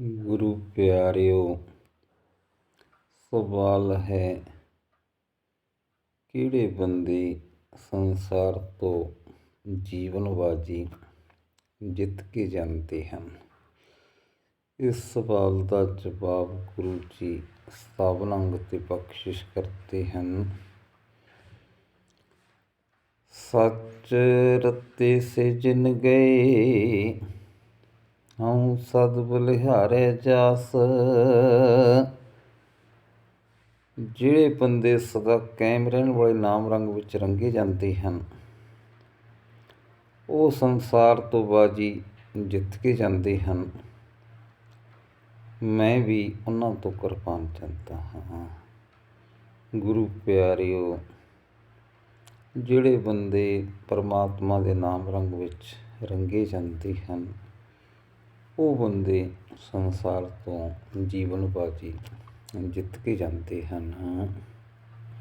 ਗੁਰੂ ਪਿਆਰਿਓ, ਸਵਾਲ ਹੈ, ਕਿਹੜੇ ਬੰਦੇ ਸੰਸਾਰ ਤੋਂ ਜੀਵਨ ਬਾਜੀ ਜਿੱਤ ਕੇ ਜਾਂਦੇ ਹਨ? ਇਸ ਸਵਾਲ ਦਾ ਜਵਾਬ ਗੁਰੂ ਜੀ ਸਤਵਨੰਗ ਤੇ ਬਖਸ਼ਿਸ਼ ਕਰਦੇ ਹਨ। ਸੱਚ ਰਤੇ ਸੇ ਜਿਨ ਗਏ ਹਉ ਸਦ ਬਲਿਹਾਰੇ ਜਾਸ। ਜਿਹੜੇ ਬੰਦੇ ਸਦਾ ਕਾਇਮ ਰਹਿਣ ਵਾਲੇ ਨਾਮ ਰੰਗ ਵਿੱਚ ਰੰਗੇ ਜਾਂਦੇ ਹਨ, ਉਹ ਸੰਸਾਰ ਤੋਂ ਬਾਜੀ ਜਿੱਤ ਕੇ ਜਾਂਦੇ ਹਨ। ਮੈਂ ਵੀ ਉਹਨਾਂ ਤੋਂ ਕਿਰਪਾਨ ਜਾਂਦਾ ਹਾਂ। ਗੁਰੂ ਪਿਆਰਿਓ, ਜਿਹੜੇ ਬੰਦੇ ਪਰਮਾਤਮਾ ਦੇ ਨਾਮ ਰੰਗ ਵਿੱਚ ਰੰਗੇ ਜਾਂਦੇ ਹਨ ਉਹ ਬੰਦੇ ਸੰਸਾਰ ਤੋਂ ਜੀਵਨ ਬਾਜੀ ਜਿੱਤ ਕੇ ਜਾਂਦੇ ਹਨ।